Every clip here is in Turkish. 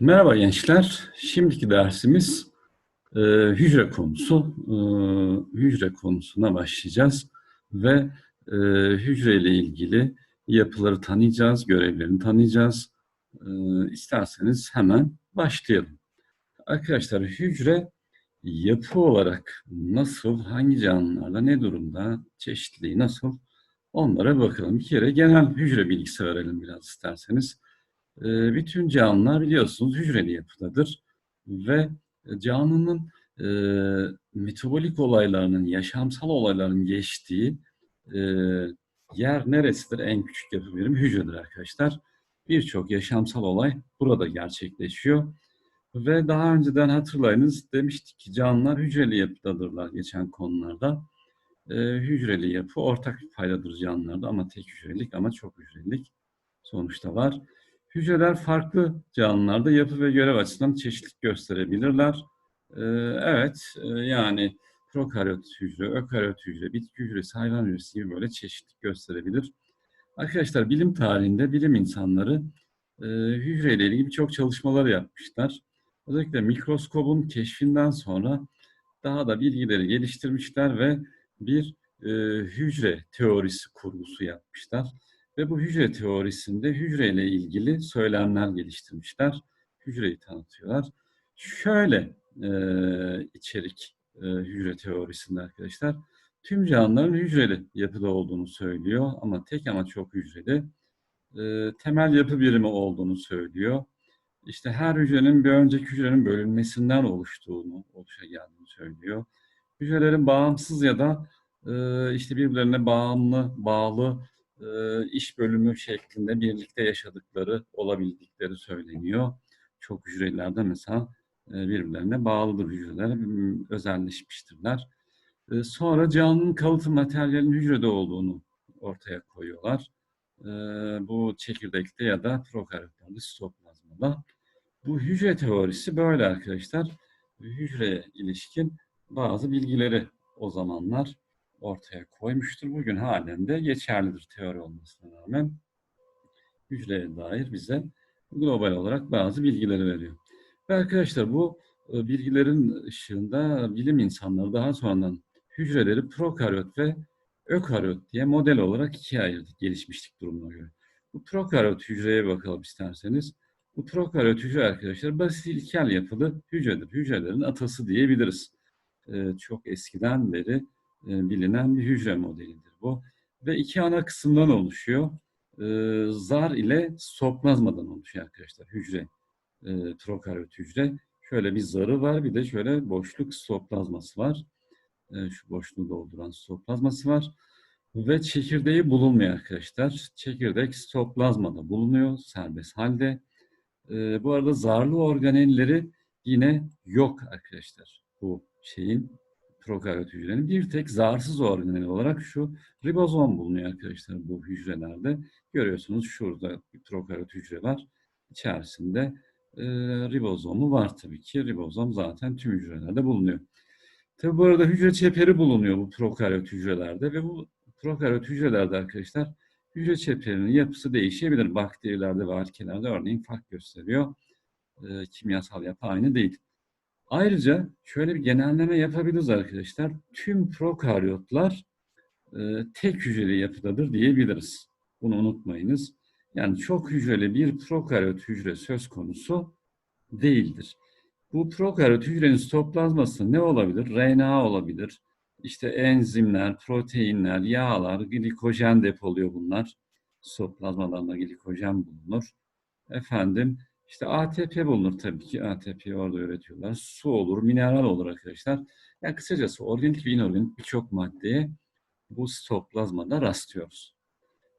Merhaba gençler. Şimdiki dersimiz e, hücre konusu. E, hücre konusuna başlayacağız ve e, hücre ile ilgili yapıları tanıyacağız, görevlerini tanıyacağız. E, isterseniz hemen başlayalım. Arkadaşlar hücre yapı olarak nasıl, hangi canlılarda, ne durumda, çeşitliliği nasıl onlara bakalım. Bir kere genel hücre bilgisi verelim biraz isterseniz. E, bütün canlılar biliyorsunuz hücreli yapıdadır ve canlının e, metabolik olaylarının, yaşamsal olayların geçtiği e, yer neresidir? En küçük yapı birimi hücredir arkadaşlar. Birçok yaşamsal olay burada gerçekleşiyor. Ve daha önceden hatırlayınız demiştik ki canlılar hücreli yapıdadırlar geçen konularda. E, hücreli yapı ortak bir paydadır canlılarda ama tek hücrelik ama çok hücrelik sonuçta var. Hücreler farklı canlılarda yapı ve görev açısından çeşitlilik gösterebilirler. Ee, evet, e, yani prokaryot hücre, ökaryot hücre, bitki hücresi, hayvan hücresi gibi böyle çeşitlilik gösterebilir. Arkadaşlar bilim tarihinde bilim insanları e, hücreyle ilgili birçok çalışmalar yapmışlar. Özellikle mikroskobun keşfinden sonra daha da bilgileri geliştirmişler ve bir e, hücre teorisi kurgusu yapmışlar. Ve bu hücre teorisinde hücreyle ilgili söylemler geliştirmişler. Hücreyi tanıtıyorlar. Şöyle e, içerik e, hücre teorisinde arkadaşlar. Tüm canlıların hücreli yapıda olduğunu söylüyor ama tek ama çok hücreli. E, temel yapı birimi olduğunu söylüyor. İşte her hücrenin bir önceki hücrenin bölünmesinden oluştuğunu, oluşa geldiğini söylüyor. Hücrelerin bağımsız ya da e, işte birbirlerine bağımlı, bağlı iş bölümü şeklinde birlikte yaşadıkları, olabildikleri söyleniyor. Çok hücrelerde mesela birbirlerine bağlıdır hücreler, özelleşmiştirler. Sonra canlının kalıtı materyalinin hücrede olduğunu ortaya koyuyorlar. Bu çekirdekte ya da prokaryotlerde, sitoplazmada. Bu hücre teorisi böyle arkadaşlar. Hücreye ilişkin bazı bilgileri o zamanlar ortaya koymuştur. Bugün halen de geçerlidir teori olmasına rağmen. Hücreye dair bize global olarak bazı bilgileri veriyor. Ve arkadaşlar bu e, bilgilerin ışığında bilim insanları daha sonradan hücreleri prokaryot ve ökaryot diye model olarak ikiye ayırdı gelişmişlik durumuna göre. Bu prokaryot hücreye bakalım isterseniz. Bu prokaryot hücre arkadaşlar basit ilkel yapılı hücredir. Hücrelerin atası diyebiliriz. Ee, çok eskiden beri bilinen bir hücre modelidir bu. Ve iki ana kısımdan oluşuyor. E, zar ile stoplazmadan oluşuyor arkadaşlar hücre. E, prokaryot hücre. Şöyle bir zarı var bir de şöyle boşluk stoplazması var. Şu boşluğu dolduran stoplazması var. Ve çekirdeği bulunmuyor arkadaşlar. Çekirdek stoplazmada bulunuyor serbest halde. Bu arada zarlı organelleri yine yok arkadaşlar. Bu şeyin prokaryot hücrenin bir tek zarsız organeli olarak şu ribozom bulunuyor arkadaşlar bu hücrelerde. Görüyorsunuz şurada prokaryot hücre var. İçerisinde e, ribozomu var tabii ki. Ribozom zaten tüm hücrelerde bulunuyor. Tabi bu arada hücre çeperi bulunuyor bu prokaryot hücrelerde ve bu prokaryot hücrelerde arkadaşlar hücre çeperinin yapısı değişebilir. Bakterilerde ve arkelerde örneğin fark gösteriyor. E, kimyasal yapı aynı değil. Ayrıca şöyle bir genelleme yapabiliriz arkadaşlar. Tüm prokaryotlar e, tek hücreli yapıdadır diyebiliriz. Bunu unutmayınız. Yani çok hücreli bir prokaryot hücre söz konusu değildir. Bu prokaryot hücrenin stoplazması ne olabilir? RNA olabilir. İşte enzimler, proteinler, yağlar, glikojen depoluyor bunlar. Stoplazmalarında glikojen bulunur. Efendim işte ATP bulunur tabii ki. ATP'yi orada üretiyorlar. Su olur, mineral olur arkadaşlar. Yani kısacası organik ve inorganik birçok maddeye bu sitoplazmada rastlıyoruz.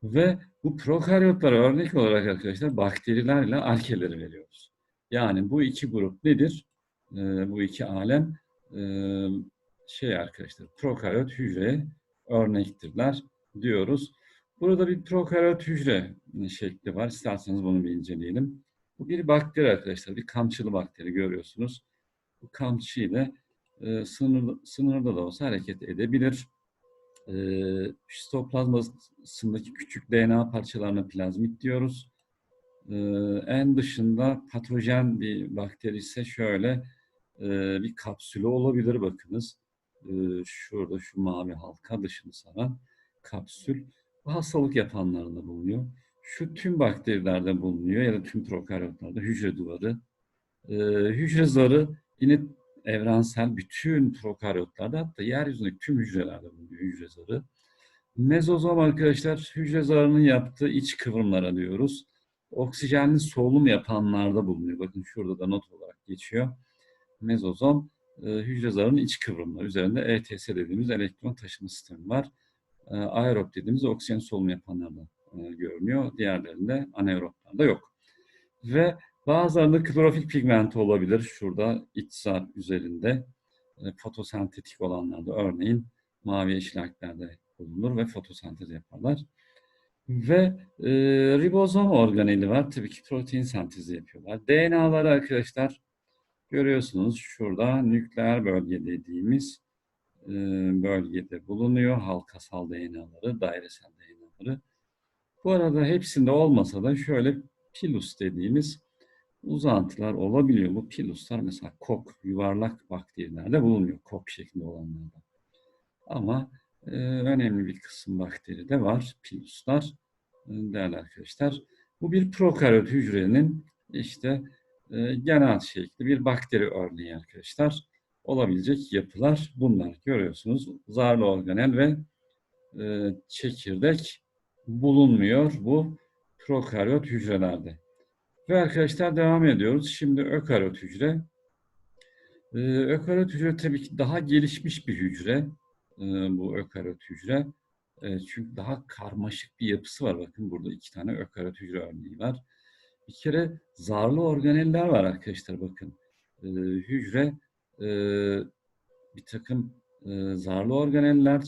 Ve bu prokaryotlara örnek olarak arkadaşlar bakterilerle alkeleri veriyoruz. Yani bu iki grup nedir? Ee, bu iki alem e, şey arkadaşlar prokaryot hücreye örnektirler diyoruz. Burada bir prokaryot hücre şekli var. İsterseniz bunu bir inceleyelim. Bu bir bakteri arkadaşlar. Bir kamçılı bakteri görüyorsunuz. Bu kamçı ile e, sınır, sınırda da olsa hareket edebilir. E, sitoplazmasındaki küçük DNA parçalarına plazmit diyoruz. Ee, en dışında patojen bir bakteri ise şöyle e, bir kapsülü olabilir bakınız. Ee, şurada şu mavi halka dışını saran kapsül. Bu hastalık yapanlarında bulunuyor. Şu tüm bakterilerde bulunuyor ya da tüm prokaryotlarda hücre duvarı. Ee, hücre zarı yine evrensel bütün prokaryotlarda hatta yeryüzündeki tüm hücrelerde bulunuyor hücre zarı. Mezozom arkadaşlar hücre zarının yaptığı iç kıvrımlara diyoruz. Oksijenli solunum yapanlarda bulunuyor. Bakın şurada da not olarak geçiyor. Mezozom e, hücre zarının iç kıvrımları. Üzerinde ETS dediğimiz elektron taşıma sistemi var. E, aerob dediğimiz oksijen solunum yapanlarda e, görünüyor. Diğerlerinde anaeroblarda yok. Ve bazılarında klorofil pigmenti olabilir. Şurada iç zar üzerinde e, fotosentetik olanlarda örneğin mavi yeşil alglerde bulunur ve fotosentez yaparlar. Ve e, ribozom organeli var. Tabii ki protein sentezi yapıyorlar. DNA'ları arkadaşlar görüyorsunuz şurada nükleer bölge dediğimiz e, bölgede bulunuyor. Halkasal DNA'ları, dairesel DNA'ları. Bu arada hepsinde olmasa da şöyle pilus dediğimiz uzantılar olabiliyor. Bu piluslar mesela kok, yuvarlak bakterilerde bulunuyor. Kok şeklinde olanlarda. Ama e, önemli bir kısım bakteri de var. Piluslar e, değerli arkadaşlar. Bu bir prokaryot hücrenin işte e, genel şekli bir bakteri örneği arkadaşlar. Olabilecek yapılar bunlar. Görüyorsunuz zarlı organel ve e, çekirdek bulunmuyor bu prokaryot hücrelerde. Ve arkadaşlar devam ediyoruz. Şimdi ökaryot hücre. Ee, ökaryot hücre tabii ki daha gelişmiş bir hücre. Ee, bu ökaryot hücre. Ee, çünkü daha karmaşık bir yapısı var. Bakın burada iki tane ökaryot hücre örneği var. Bir kere zarlı organeller var arkadaşlar bakın. Hücre bir takım zarlı organeller,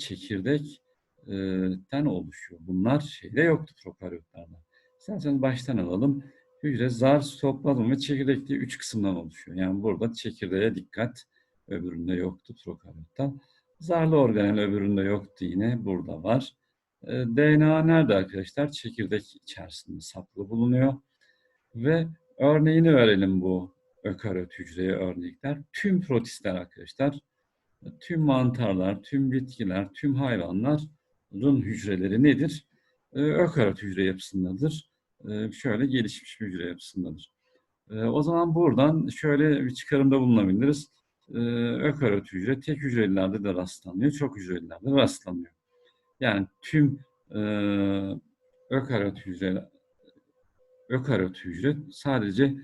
çekirdekten oluşuyor. Bunlar şeyde yoktu prokaryotlarda. İsterseniz baştan alalım. Hücre zar, sitoplazma ve çekirdek diye üç kısımdan oluşuyor. Yani burada çekirdeğe dikkat. Öbüründe yoktu prokaryotta. Zarlı organel öbüründe yoktu yine. Burada var. DNA nerede arkadaşlar? Çekirdek içerisinde saklı bulunuyor. Ve örneğini verelim bu ökaryot hücreye örnekler. Tüm protistler arkadaşlar, tüm mantarlar, tüm bitkiler, tüm hayvanların hücreleri nedir? E, ökaryot hücre yapısındadır. E, şöyle gelişmiş bir hücre yapısındadır. E, o zaman buradan şöyle bir çıkarımda bulunabiliriz. E, ökaryot hücre tek hücrelilerde de rastlanıyor, çok hücrelilerde rastlanıyor. Yani tüm ökaryot hücre ökaryot hücre sadece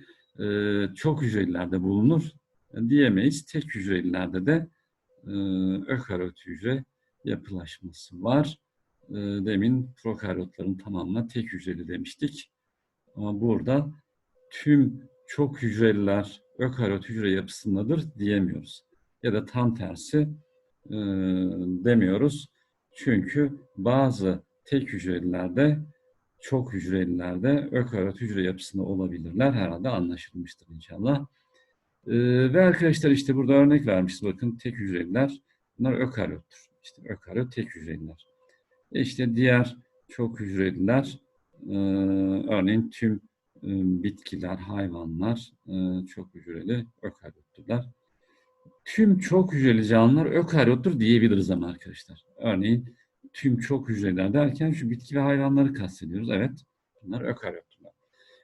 çok hücrelilerde bulunur diyemeyiz. Tek hücrelilerde de ökaryot hücre yapılaşması var. Demin prokaryotların tamamına tek hücreli demiştik. Ama burada tüm çok hücreliler ökaryot hücre yapısındadır diyemiyoruz. Ya da tam tersi demiyoruz. Çünkü bazı tek hücrelilerde çok hücrelilerde ökaryot hücre yapısında olabilirler. Herhalde anlaşılmıştır inşallah. Ee, ve arkadaşlar işte burada örnek vermişiz. Bakın tek hücreliler. Bunlar ökaryottur. İşte ökaryot tek hücreliler. E işte diğer çok hücreliler e, örneğin tüm e, bitkiler, hayvanlar e, çok hücreli ökaryotturlar. Tüm çok hücreli canlılar ökaryottur diyebiliriz ama arkadaşlar. Örneğin tüm çok hücreler derken şu bitki ve hayvanları kastediyoruz. Evet, bunlar ökaryotlar.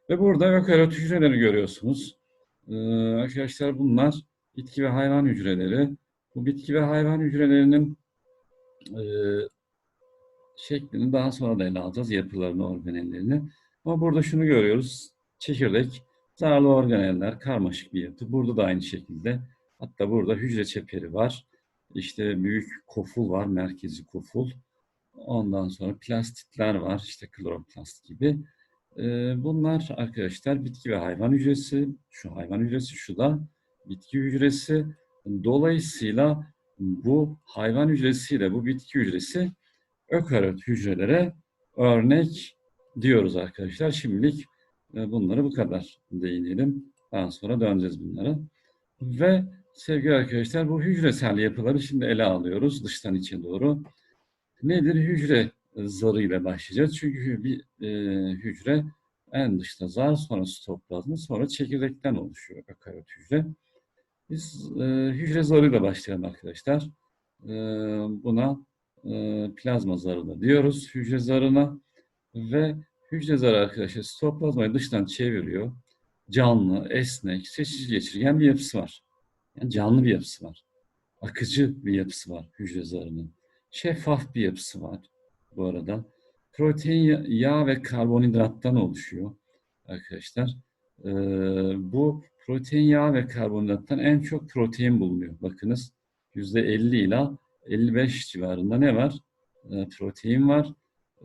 Ve burada ökaryot hücreleri görüyorsunuz. Ee, arkadaşlar bunlar bitki ve hayvan hücreleri. Bu bitki ve hayvan hücrelerinin e, şeklini daha sonra da ele alacağız. Yapılarını, organellerini. Ama burada şunu görüyoruz. Çekirdek, zarlı organeller, karmaşık bir yapı. Burada da aynı şekilde. Hatta burada hücre çeperi var. İşte büyük koful var, merkezi koful. Ondan sonra plastitler var, işte kloroplast gibi. Ee, bunlar arkadaşlar bitki ve hayvan hücresi. Şu hayvan hücresi, şu da bitki hücresi. Dolayısıyla bu hayvan hücresiyle bu bitki hücresi ökaryot hücrelere örnek diyoruz arkadaşlar. Şimdilik e, bunları bu kadar değinelim. Daha sonra döneceğiz bunlara. Ve sevgili arkadaşlar bu hücresel yapıları şimdi ele alıyoruz dıştan içe doğru. Nedir? Hücre zarı ile başlayacağız. Çünkü bir e, hücre En dışta zar, sonra sitoplazma, sonra çekirdekten oluşuyor ökaryot hücre. Biz e, hücre zarıyla başlayalım arkadaşlar. E, buna e, plazma zarı da diyoruz hücre zarına. Ve hücre zarı arkadaşlar sitoplazmayı dıştan çeviriyor. Canlı, esnek, seçici geçirgen bir yapısı var. Yani canlı bir yapısı var. Akıcı bir yapısı var hücre zarının. Şeffaf bir yapısı var bu arada. Protein, yağ ve karbonhidrattan oluşuyor arkadaşlar. Ee, bu protein, yağ ve karbonhidrattan en çok protein bulunuyor. Bakınız %50 ila 55 civarında ne var? Ee, protein var.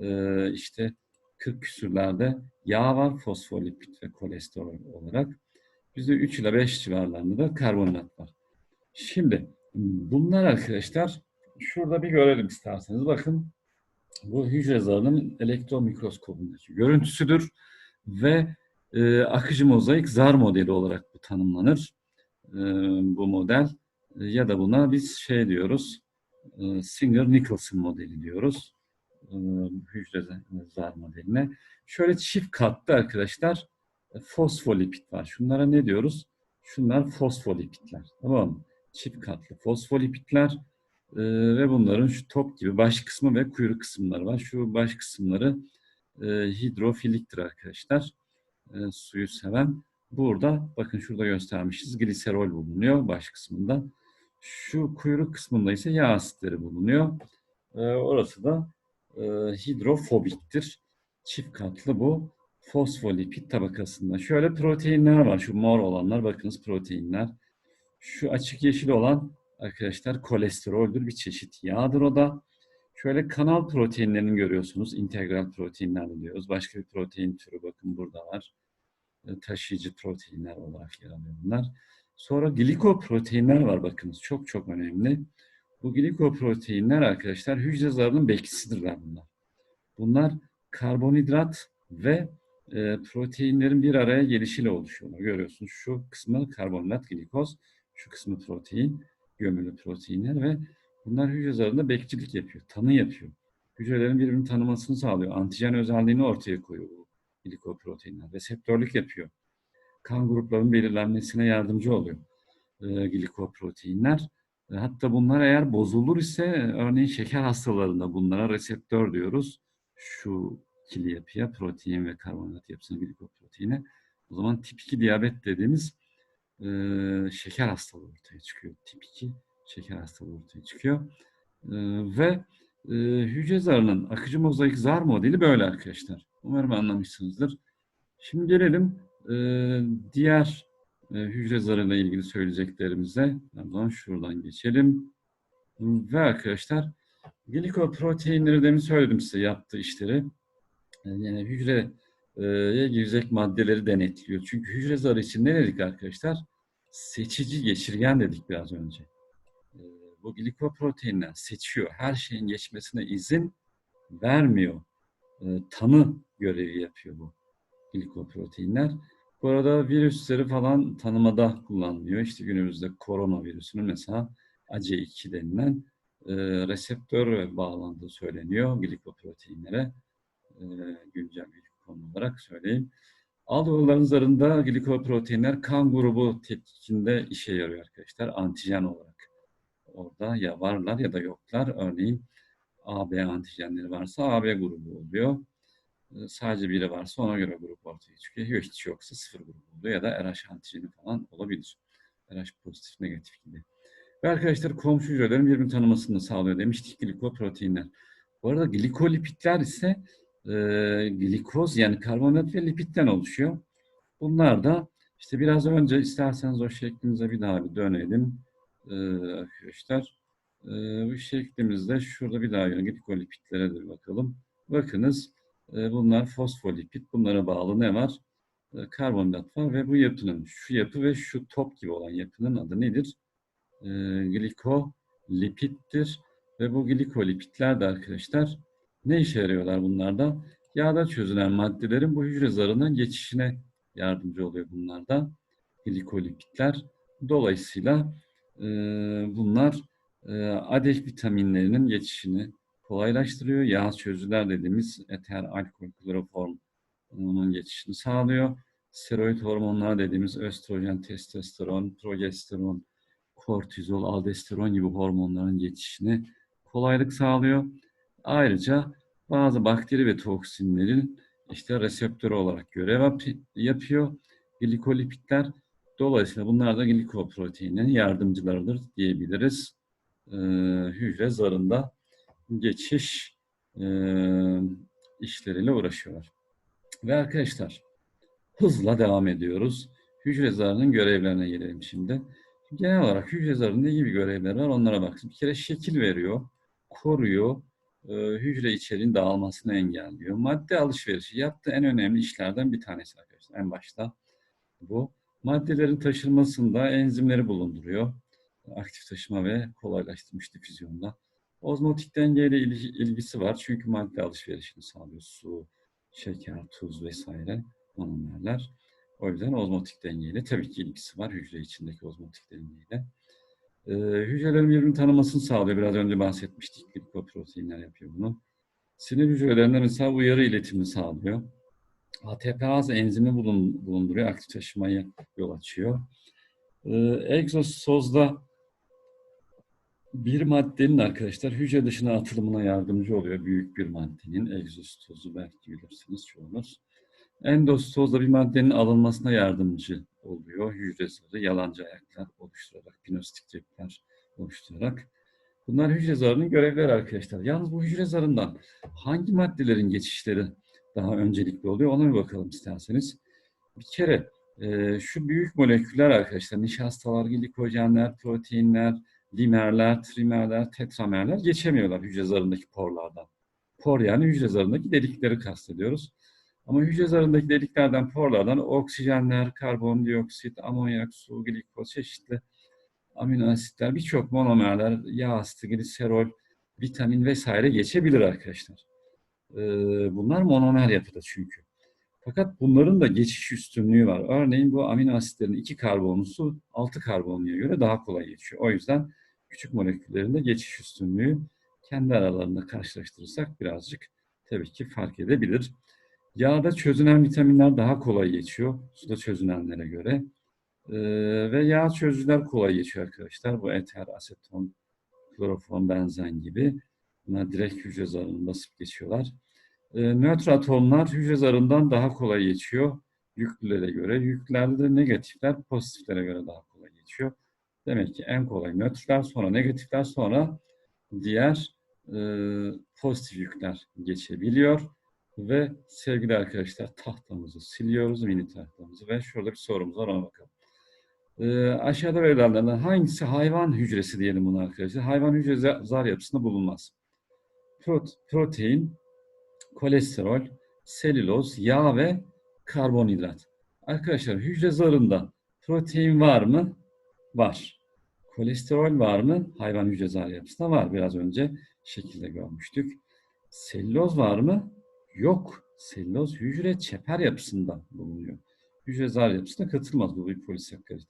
Ee, işte 40 küsürlerde yağ var, fosfolipid ve kolesterol olarak. %3 ila 5 civarlarında da karbonhidrat var. Şimdi bunlar arkadaşlar şurada bir görelim isterseniz. Bakın bu hücre zarının elektron mikroskobundaki görüntüsüdür ve e, akıcı mozaik zar modeli olarak bu tanımlanır. E, bu model e, ya da buna biz şey diyoruz e, Singer-Nicholson modeli diyoruz. E, hücre zar modeline. Şöyle çift katlı arkadaşlar e, fosfolipid var. Şunlara ne diyoruz? Şunlar fosfolipidler. Tamam mı? Çift katlı fosfolipidler e, ve bunların şu top gibi baş kısmı ve kuyruk kısımları var. Şu baş kısımları e, hidrofiliktir arkadaşlar. E, suyu seven. Burada bakın şurada göstermişiz. Gliserol bulunuyor baş kısmında. Şu kuyruk kısmında ise yağ asitleri bulunuyor. E, orası da e, hidrofobiktir. Çift katlı bu fosfolipid tabakasında. Şöyle proteinler var. Şu mor olanlar bakınız proteinler. Şu açık yeşil olan arkadaşlar kolesteroldür. Bir çeşit yağdır o da. Şöyle kanal proteinlerini görüyorsunuz. İntegral proteinler diyoruz. Başka bir protein türü bakın burada var. E, taşıyıcı proteinler olarak yer alıyor bunlar. Sonra glikoproteinler var bakınız. Çok çok önemli. Bu glikoproteinler arkadaşlar hücre zarının bekçisidirler bunlar. Bunlar karbonhidrat ve e, proteinlerin bir araya gelişiyle oluşuyorlar. Görüyorsunuz şu kısmı karbonhidrat, glikoz, şu kısmı protein, gömülü proteinler ve bunlar hücre zarında bekçilik yapıyor, tanı yapıyor. Hücrelerin birbirini tanımasını sağlıyor. Antijen özelliğini ortaya koyuyor bu glikoproteinler. Reseptörlük yapıyor. Kan gruplarının belirlenmesine yardımcı oluyor e, glikoproteinler. E, hatta bunlar eğer bozulur ise örneğin şeker hastalarında bunlara reseptör diyoruz. Şu ikili yapıya, protein ve karbonhidrat yapısına glikoproteine. O zaman tip 2 diyabet dediğimiz e, şeker hastalığı ortaya çıkıyor. Tip 2 şeker hastalığı ortaya çıkıyor. E, ve e, hücre zarının akıcı mozaik zar modeli böyle arkadaşlar. Umarım anlamışsınızdır. Şimdi gelelim e, diğer e, hücre zarıyla ilgili söyleyeceklerimize. Zaman şuradan geçelim. Ve arkadaşlar glikoproteinleri demin söyledim size yaptığı işleri. Yani hücreye girecek maddeleri denetliyor. Çünkü hücre zarı için ne dedik arkadaşlar? Seçici geçirgen dedik biraz önce. Bu glikoproteinler seçiyor. Her şeyin geçmesine izin vermiyor. Tanı görevi yapıyor bu glikoproteinler. Bu arada virüsleri falan tanımada kullanılıyor. İşte günümüzde koronavirüsünün mesela AC2 denilen reseptör bağlandığı söyleniyor glikoproteinlere e, güncel bir konu olarak söyleyeyim. Alt zarında glikoproteinler kan grubu tetkikinde işe yarıyor arkadaşlar. Antijen olarak. Orada ya varlar ya da yoklar. Örneğin AB antijenleri varsa AB grubu oluyor. E, sadece biri varsa ona göre grup ortaya çıkıyor. Yok hiç yoksa sıfır grubu oluyor ya da RH antijeni falan olabilir. RH pozitif negatif gibi. Ve arkadaşlar komşu hücrelerin birbirini tanımasını sağlıyor demiştik glikoproteinler. Bu arada glikolipidler ise e, glikoz yani karbonhidrat ve lipitten oluşuyor. Bunlar da işte biraz önce isterseniz o şeklimize bir daha bir dönelim e, arkadaşlar. E, bu şeklimizde şurada bir daha yine glikolipidlere de bakalım. Bakınız e, bunlar fosfolipid. Bunlara bağlı ne var? E, karbonhidrat var ve bu yapının şu yapı ve şu top gibi olan yapının adı nedir? Glikolipiddir. Ve bu glikolipidler de arkadaşlar ne işe yarıyorlar bunlarda? Yağda çözülen maddelerin bu hücre zarına geçişine yardımcı oluyor bunlarda. Glikolipidler. Dolayısıyla bunlar e, vitaminlerinin geçişini kolaylaştırıyor. Yağ çözüler dediğimiz eter, alkol, kloroform onun geçişini sağlıyor. Steroid hormonlar dediğimiz östrojen, testosteron, progesteron, kortizol, aldosteron gibi hormonların geçişini kolaylık sağlıyor. Ayrıca bazı bakteri ve toksinlerin işte reseptörü olarak görev yap- yapıyor. Glikolipitler dolayısıyla bunlar da glikoproteinlerin yardımcılarıdır diyebiliriz. Ee, hücre zarında geçiş e, işleriyle uğraşıyorlar. Ve arkadaşlar hızla devam ediyoruz. Hücre zarının görevlerine gelelim şimdi. Genel olarak hücre zarının ne gibi görevleri var onlara baksın. Bir kere şekil veriyor, koruyor, e, hücre içeriğin dağılmasını engelliyor. Madde alışverişi yaptığı en önemli işlerden bir tanesi arkadaşlar. En başta bu. Maddelerin taşınmasında enzimleri bulunduruyor. Aktif taşıma ve kolaylaştırmış difüzyonda. Ozmotik dengeyle ilgi- ilgisi var. Çünkü madde alışverişini sağlıyor. Su, şeker, tuz vesaire monomerler. O yüzden ozmotik dengeyle tabii ki ilgisi var hücre içindeki ozmotik dengeyle. Ee, hücrelerin birbirini tanımasını sağlıyor. Biraz önce bahsetmiştik. Glipoproteinler yapıyor bunu. Sinir hücrelerinde mesela uyarı iletimini sağlıyor. ATPaz enzimi bulun- bulunduruyor. Aktif taşımayı yol açıyor. Ee, egzosozda bir maddenin arkadaşlar hücre dışına atılımına yardımcı oluyor. Büyük bir maddenin egzostozu belki bilirsiniz çoğunuz. Endostoz da bir maddenin alınmasına yardımcı oluyor. Hücre zarı yalancı ayaklar oluşturarak, pinostik cepler oluşturarak. Bunlar hücre zarının görevleri arkadaşlar. Yalnız bu hücre zarından hangi maddelerin geçişleri daha öncelikli oluyor ona bir bakalım isterseniz. Bir kere e, şu büyük moleküller arkadaşlar nişastalar, glikojenler, proteinler, dimerler, trimerler, tetramerler geçemiyorlar hücre zarındaki porlardan. Por yani hücre zarındaki delikleri kastediyoruz. Ama hücre zarındaki deliklerden, porlardan oksijenler, karbondioksit, amonyak, su, glikoz, çeşitli amino asitler, birçok monomerler, yağ asidi, gliserol, vitamin vesaire geçebilir arkadaşlar. Ee, bunlar monomer yapıda çünkü. Fakat bunların da geçiş üstünlüğü var. Örneğin bu amino asitlerin iki karbonlusu altı karbonluya göre daha kolay geçiyor. O yüzden küçük moleküllerin de geçiş üstünlüğü kendi aralarında karşılaştırırsak birazcık tabii ki fark edebilir. Yağda çözünen vitaminler daha kolay geçiyor suda çözünenlere göre. Ee, ve yağ çözücüler kolay geçiyor arkadaşlar. Bu eter, aseton, kloroform, benzen gibi. Bunlar direkt hücre zarını basıp geçiyorlar. Ee, nötr atomlar hücre zarından daha kolay geçiyor yüklülere göre. Yüklerde de negatifler pozitiflere göre daha kolay geçiyor. Demek ki en kolay nötrler, sonra negatifler, sonra diğer e, pozitif yükler geçebiliyor. Ve sevgili arkadaşlar tahtamızı siliyoruz, mini tahtamızı ve şurada bir sorumuz var ona bakalım. Ee, aşağıda verilenlerden hangisi hayvan hücresi diyelim bunu arkadaşlar. Hayvan hücre za- zar yapısında bulunmaz. Prot- protein, kolesterol, selüloz, yağ ve karbonhidrat. Arkadaşlar hücre zarında protein var mı? Var. Kolesterol var mı? Hayvan hücre zar yapısında var. Biraz önce şekilde görmüştük. Selüloz var mı? Yok. Selüloz hücre çeper yapısında bulunuyor. Hücre zar yapısına katılmaz bu bir polisakkarit.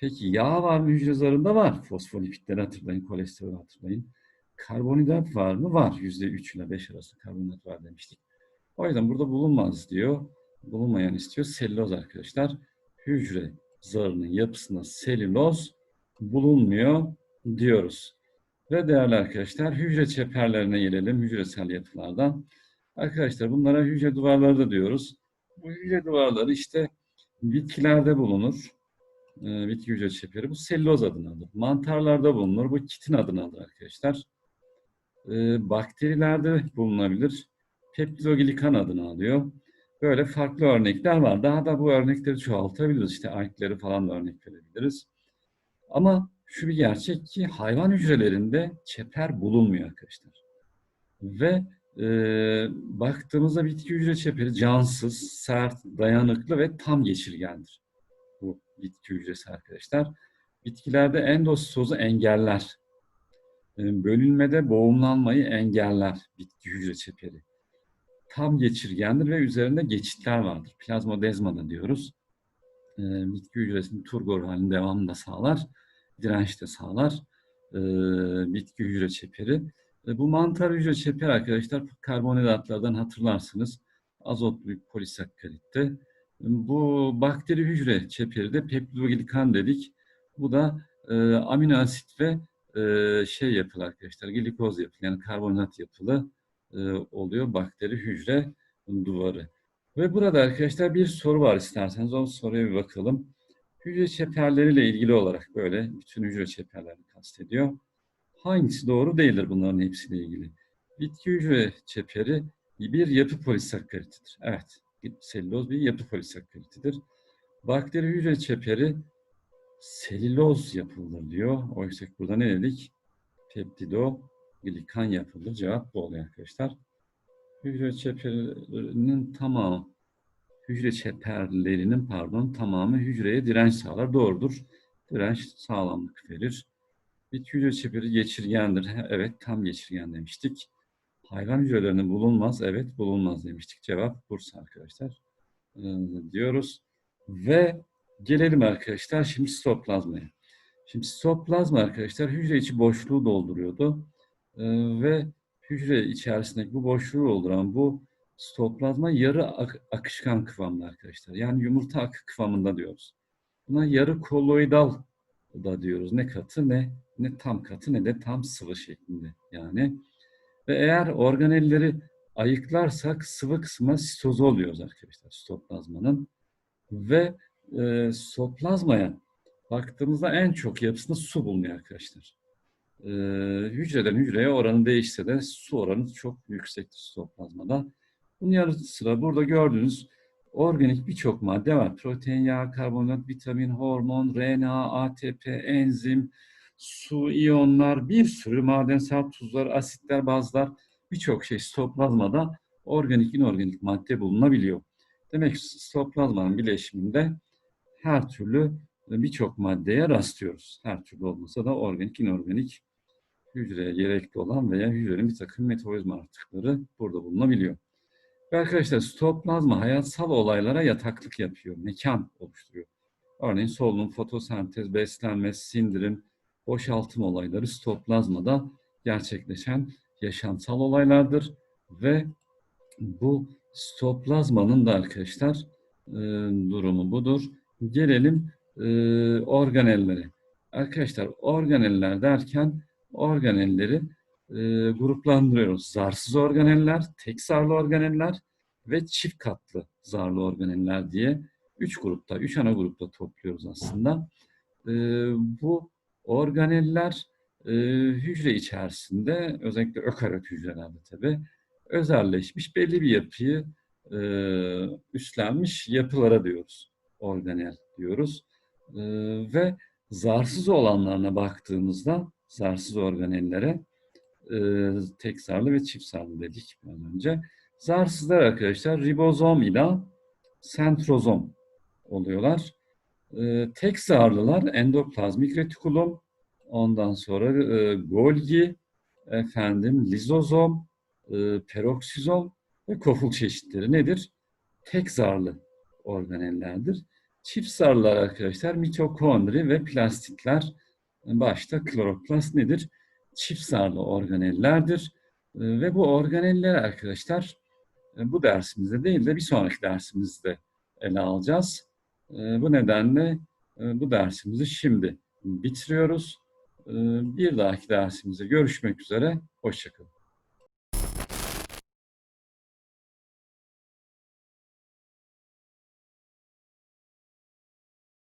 Peki yağ var mı hücre zarında? Var. Fosfolipidleri hatırlayın, kolesterol hatırlayın. Karbonhidrat var mı? Var. Yüzde 3 ile 5 arası karbonhidrat var demiştik. O yüzden burada bulunmaz diyor. Bulunmayan istiyor. Selüloz arkadaşlar. Hücre zarının yapısında selüloz bulunmuyor diyoruz. Ve değerli arkadaşlar hücre çeperlerine gelelim. Hücresel yapılardan. Arkadaşlar bunlara hücre duvarları da diyoruz. Bu hücre duvarları işte bitkilerde bulunur. Ee, bitki hücre çeperi. Bu selüloz adını alır. Mantarlarda bulunur. Bu kitin adını alır arkadaşlar. Ee, bakterilerde bulunabilir. Peptidoglikan adını alıyor. Böyle farklı örnekler var. Daha da bu örnekleri çoğaltabiliriz. İşte alkleri falan da örnek verebiliriz. Ama şu bir gerçek ki hayvan hücrelerinde çeper bulunmuyor arkadaşlar. Ve e, baktığımızda bitki hücre çeperi cansız, sert, dayanıklı ve tam geçirgendir. Bu bitki hücresi arkadaşlar. Bitkilerde endostozu engeller. E, bölünmede boğumlanmayı engeller bitki hücre çeperi. Tam geçirgendir ve üzerinde geçitler vardır. Plazmodezma da diyoruz. E, bitki hücresinin turgor halinin devamını da sağlar. Direnç de sağlar. E, bitki hücre çeperi. Bu mantar hücre çeperi arkadaşlar karbonhidratlardan hatırlarsınız. azotlu bir polisakkaritte. Bu bakteri hücre çeperi de peptidoglikan dedik. Bu da e, amino asit ve e, şey yapılı arkadaşlar, glikoz yapılı yani karbonat yapılı e, oluyor bakteri hücre duvarı. Ve burada arkadaşlar bir soru var isterseniz o soruya bir bakalım. Hücre çeperleriyle ilgili olarak böyle bütün hücre çeperlerini kastediyor. Hangisi doğru değildir bunların hepsiyle ilgili? Bitki hücre çeperi bir yapı polisakkaritidir. Evet, selüloz bir yapı polisakkaritidir. Bakteri hücre çeperi selüloz yapılıdır diyor. Oysa burada ne dedik? Peptido glikan yapılır. Cevap bu oluyor arkadaşlar. Hücre çeperinin tamamı hücre çeperlerinin pardon tamamı hücreye direnç sağlar. Doğrudur. Direnç sağlamlık verir. Bitki hücre çeperi geçirgendir. Evet tam geçirgen demiştik. Hayvan hücrelerinde bulunmaz. Evet bulunmaz demiştik. Cevap Bursa arkadaşlar. Ee, diyoruz. Ve gelelim arkadaşlar şimdi sitoplazmaya. Şimdi sitoplazma arkadaşlar hücre içi boşluğu dolduruyordu. Ee, ve hücre içerisindeki bu boşluğu dolduran bu sitoplazma yarı ak akışkan kıvamda arkadaşlar. Yani yumurta akı kıvamında diyoruz. Buna yarı koloidal da diyoruz. Ne katı ne ne tam katı ne de tam sıvı şeklinde. Yani ve eğer organelleri ayıklarsak sıvı kısmına sitozu oluyoruz arkadaşlar sitoplazmanın. Ve e, sitoplazmaya baktığımızda en çok yapısında su bulunuyor arkadaşlar. E, hücreden hücreye oranı değişse de su oranı çok yüksektir sitoplazmada. Bunun yanı sıra burada gördüğünüz organik birçok madde var. Protein, yağ, karbonhidrat, vitamin, hormon, RNA, ATP, enzim, su, iyonlar, bir sürü madensel tuzlar, asitler, bazlar birçok şey sitoplazmada organik, inorganik madde bulunabiliyor. Demek ki sitoplazmanın bileşiminde her türlü birçok maddeye rastlıyoruz. Her türlü olmasa da organik, inorganik hücreye gerekli olan veya hücrenin bir takım metabolizma artıkları burada bulunabiliyor. Ve arkadaşlar sitoplazma hayatsal olaylara yataklık yapıyor, mekan oluşturuyor. Örneğin solunum, fotosentez, beslenme, sindirim, boşaltım olayları sitoplazmada gerçekleşen yaşamsal olaylardır ve bu sitoplazmanın da arkadaşlar e, durumu budur. Gelelim e, organellere. Arkadaşlar organeller derken organelleri e, gruplandırıyoruz. Zarsız organeller, tek zarlı organeller ve çift katlı zarlı organeller diye üç grupta, üç ana grupta topluyoruz aslında. E, bu organeller e, hücre içerisinde, özellikle ökaryot hücrelerde tabi, özelleşmiş belli bir yapıyı e, üstlenmiş yapılara diyoruz. Organel diyoruz. E, ve zarsız olanlarına baktığımızda, zarsız organellere, e, tek zarlı ve çift zarlı dedik az önce. Zarsızlar arkadaşlar ribozom ile sentrozom oluyorlar. E, tek zarlılar endoplazmik retikulum, ondan sonra e, Golgi, efendim lizozom, e, peroksizom ve koful çeşitleri nedir? Tek zarlı organellerdir. Çift zarlılar arkadaşlar mitokondri ve plastitler başta kloroplast nedir? çift zarlı organellerdir. Ee, ve bu organeller arkadaşlar e, bu dersimizde değil de bir sonraki dersimizde ele alacağız. Ee, bu nedenle e, bu dersimizi şimdi bitiriyoruz. Ee, bir dahaki dersimizde görüşmek üzere. Hoşçakalın.